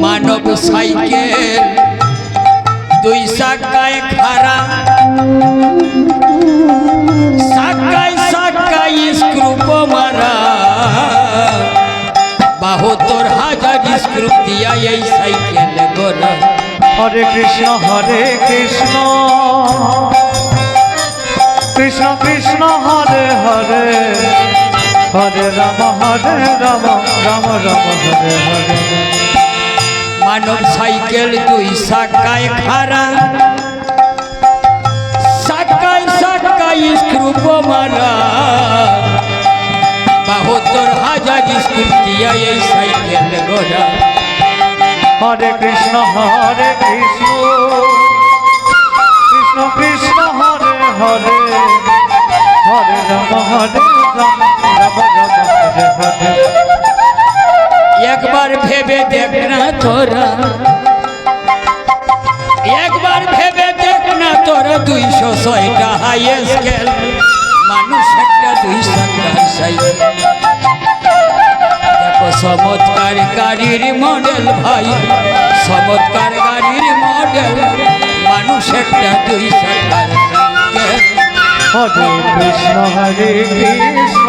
মানব cycle দুই সাকায় খারা সাকায় সাকায় স্ক্রুপ মারা। বাহাত্তর হাজার স্ক্রুপ দিয়া এই সাইকেল গোরা হরে কৃষ্ণ হরে কৃষ্ণ। কৃষ্ণ কৃষ্ণ, হরে হরে। হরে রাম হরে রাম রাম রাম, হরে হরে। মানব সাইকেল দুই সাকায় খারা সাকায় সাকায় স্ক্রুপ মারা। বাহাত্তর হাজার স্ক্রুপ দিয়া এই সাইকেল গোরা হরে কৃষ্ণ হরে কৃষ্ণ। কৃষ্ণ কৃষ্ণ, হরে হরে। হরে রাম হরে রাম রাম রাম, হরে হরে। একবার ভেবে দেখ না তোরা। একবার ভেবে দেখ না তোরা দুইশো ছয়টা হাই স্কেল মানুষ একটা দুইশো সাইকেল দেখো চমৎকার গাড়ির মডেল ভাই, চমৎকার গাড়ির মডেল মানুষ একটা দুইশো সাইকেল হরে কৃষ্ণ হরে কৃষ্ণ।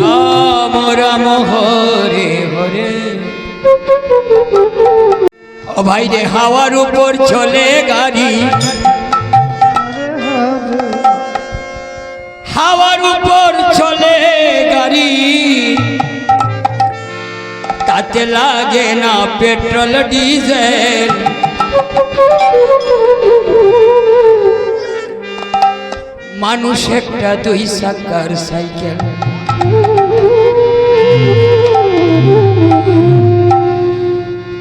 রাম রাম, হরে হরে। ভাই রে, হাওয়ার উপর চলে গাড়ি। হাওয়ার উপর চলে গাড়ি। তাতে লাগে না পেট্রোল, ডিজেল। মানুষ একটা দুই চাকার সাইকেল।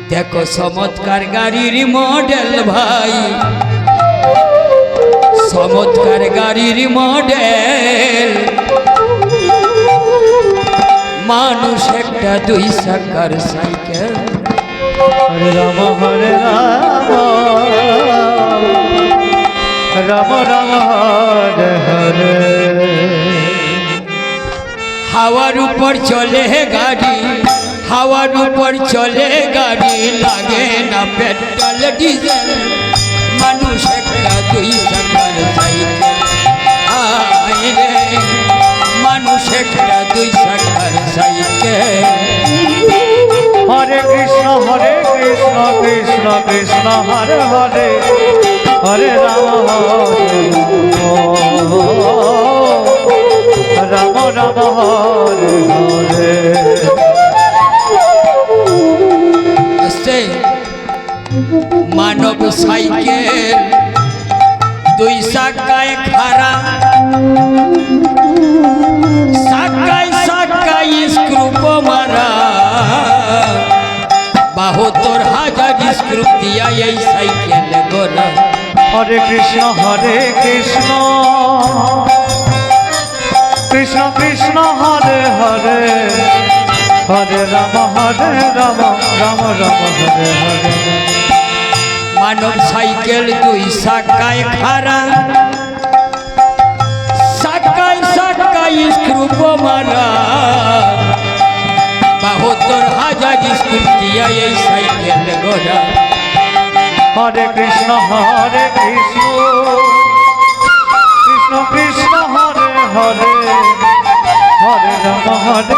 দেখো চমৎকার গাড়ির মডেল ভাই। চমৎকার গাড়ির মডেল। মানুষ একটা দুই চাকার সাইকেল। রাম, হরে রাম। রাম রাম, হরে হরে। হাওয়ার উপর চলে গাড়ি, হাওয়ার উপর চলে গাড়ি, লাগে না পেট্রোল, ডিজেল। মানুষ একটা দুই চাকার সাইকেল। আয় রে, মানুষ একটা দুই চাকার সাইকেল। হরে কৃষ্ণ হরে কৃষ্ণ কৃষ্ণ কৃষ্ণ, হরে হরে। হরে রাম রাম। রাম। হরে কৃষ্ণ হরে কৃষ্ণ। কৃষ্ণ কৃষ্ণ, হরে হরে। হরে রাম হরে রাম রাম রাম, হরে হরে। মানব সাইকেল দুই সাকায় খারা সাকায় সাকায় স্ক্রুপ মারা। বাহাত্তর হাজার স্কুল দিয়া এই সাইকেল গোরা হরে কৃষ্ণ হরে কৃষ্ণ। কৃষ্ণ কৃষ্ণ, হরে হরে। হরে রাম, হরে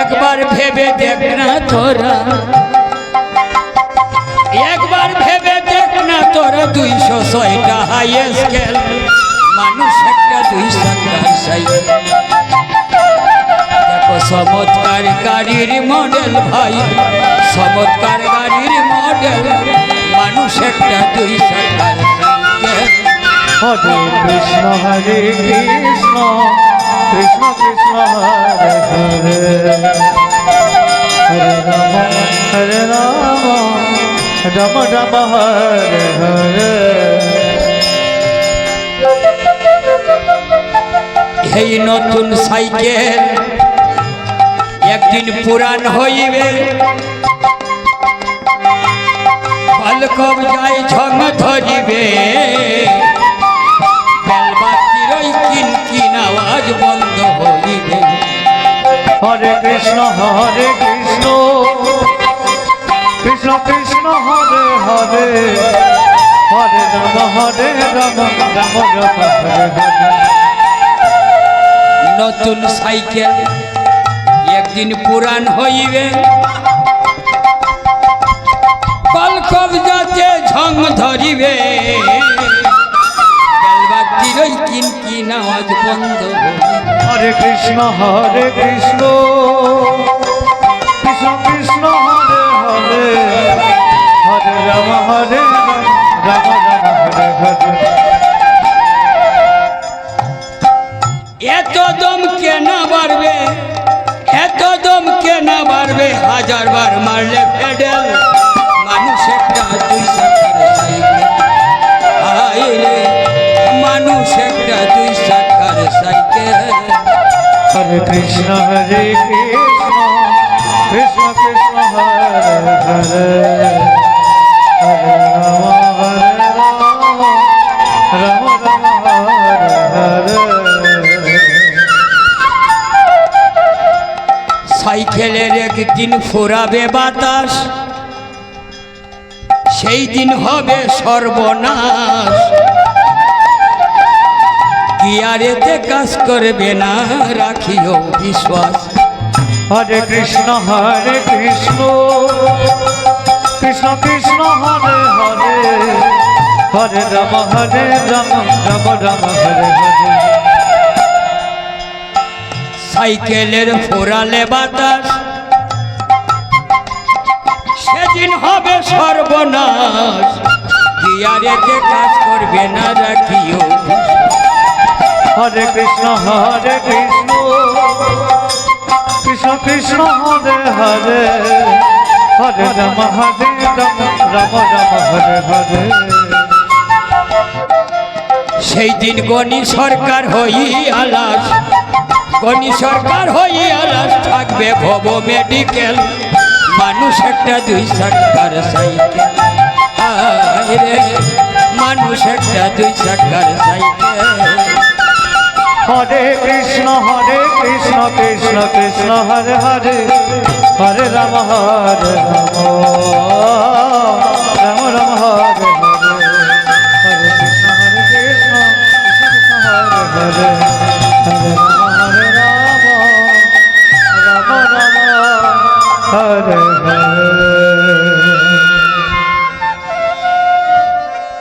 একবার ভেবে দেখ না তোরা। একবার ভেবে দেখ না তোরা। দুইশো ছয়টা হাই স্কেল মানুষ একটা দুই চমৎকার গাড়ির মডেল ভাই। চমৎকার গাড়ির মডেল মানুষ একটা দুই সাইকেল হরে কৃষ্ণ হরে কৃষ্ণ কৃষ্ণ কৃষ্ণ হরে হরে। হরে রাম হরে রাম রাম রাম হরে হরে। এই নতুন সাইকেল একদিন পুরান হইবে। বালকব যাই ঝং ধরিবে। বেলবাতির ওই কিন কিন আওয়াজ বন্ধ হইবে। হরে কৃষ্ণ হরে কৃষ্ণ। কৃষ্ণ কৃষ্ণ হরে হরে। হরে রাম হরে রাম রাম রাম হরে হরে। নতুন সাইকেল একদিন পুরান হইবে। যাতে ঝং ধরিবে। কিন বন্ধ হরে কৃষ্ণ হরে কৃষ্ণ। কৃষ্ণ কৃষ্ণ হরে হরে। হরে রাম হরে রাম রাম হরে হরে। এত দম কেন বাড়বে? দম কেন বাড়বে? হাজার বার মারলে পেডেল মানুষ একটা দুই চাকার সাইকেল। মানুষ একটা দুই চাকার সাইকেল। হরে কৃষ্ণ হরে কৃষ্ণ কৃষ্ণ কৃষ্ণ, হরে হরে। হরে রাম হরে রাম রাম রাম সাইকেলের একদিন ফোরাবে বাতাস, সেই দিন হবে সর্বনাশ। গিয়ারেতে কাজ করবে না, রাখিও বিশ্বাস। হরে কৃষ্ণ হরে কৃষ্ণ কৃষ্ণ কৃষ্ণ, হরে হরে। হরে রাম হরে রাম রাম রাম, হরে হরে। সাইকেলের ফোরালে বাতাস। সেদিন হবে সর্বনাশ। গিয়ারেতে কাজ করবে না রাখিও। হরে কৃষ্ণ হরে কৃষ্ণ। কৃষ্ণ কৃষ্ণ হরে হরে। হরে রাম হরে রাম রাম রাম হরে হরে। সেই দিন গণি সরকার হই আলাস গণি সরকার হই আলাস থাকবে, ভব মেডিকেল মানুষ একটা দুই চাকার সাইকেল। রে, মানুষ একটা দুই চাকার সাইকেল। হরে কৃষ্ণ হরে কৃষ্ণ কৃষ্ণ কৃষ্ণ, হরে হরে। হরে রাম হরে রাম। রাম রাম, হরে হরে। হরে কৃষ্ণ হরে কৃষ্ণ কৃষ্ণ কৃষ্ণ, হরে হরে।